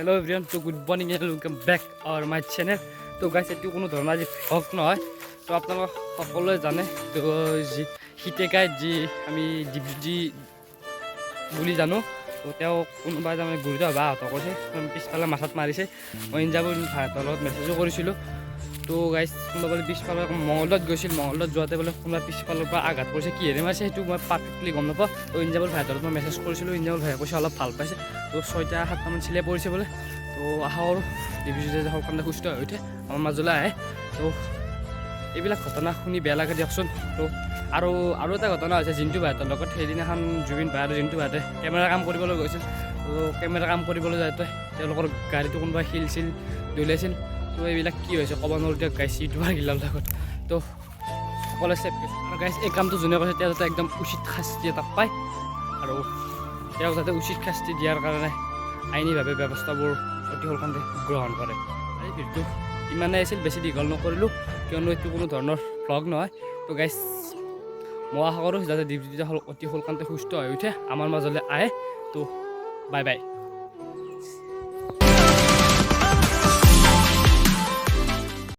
Everyone তো good morning and welcome back our my channel তো guys এইটো কোনো ধৰণৰ আজি ভ্লগ নহয়। তো আপোনালোক সকলোৱে জানে, তো যি শীতেকাই যি আমি ডিপজি বুলি জানো, তো তেওঁ কোনোবাই তাৰমানে গুৰুত্ব বাহঁত কৈছে। পিছফালে মাথাত মাৰিছে। মই ইঞ্জাবোৰ ভাৰতৰ লগত মেছেজো কৰিছিলোঁ। তো গাইছ কোনোবা বোলে পিছফালে মঙলদত গৈছিল মঙলদত যোৱাতে বোলে কোনোবা পিছফালৰ পৰা আঘাত কৰিছে কিহেৰে মাৰিছে সেইটো মই পাৰফেক্টলি গম নাপাওঁ। তো ইঞ্জাবুল ভাইহঁতৰ মই মেছেজ কৰিছিলোঁ ইঞ্জাবুল ভাইয়ে কৈছে অলপ ভালো পাইছে। তো ছয়টা সাতটামান চিলাই পৰিছে বোলে। তো আশা কৰোঁ ডিভিজন যে সকলোৱে সুস্থ হৈ উঠে, আমাৰ মাজলৈ আহে। তো এইবিলাক ঘটনা শুনি বেয়া লাগে দিয়কচোন। তো আৰু আৰু এটা ঘটনা হৈছে জিন্তু ভাইহঁতৰ লগত সেইদিনাখন জুবিন ভাই আৰু জিন্তু ভাইহঁতে কেমেৰা কাম কৰিবলৈ গৈছিল। তো কেমেৰা কাম কৰিবলৈ যাওঁতে তেওঁলোকৰ গাড়ীটো কোনোবাই শিল চিল দলিয়াইছিল। তো এইবিলাক কি হৈছে? ক'ব নোৱাৰোঁ এতিয়া গাইছ ইউটিউবাৰ গিলাৰ লগত। তো, সকলোৱে চেভ কৰিছে। আৰু গাইছ এই কামটো যোনে কৰিছে, তেওঁ যাতে একদম উচিত শাস্তি এটা পায়। আৰু তেওঁক যাতে উচিত শাস্তি দিয়াৰ কাৰণে আইনীভাৱে ব্যৱস্থাবোৰ অতি সোনকালে গ্ৰহণ কৰে। এই ভিডিঅ'টো ইমানেই আছিল, বেছি দীঘল নকৰিলোঁ। কিয়নো এইটো কোনো ধৰণৰ ভ্লগ নহয়। তো গাইছ মই আশা কৰোঁ, যাতে দীপজিতা অতি সোনকালে সুস্থ হৈ উঠে, আমাৰ মাজলৈ আহে। তো বাই বাই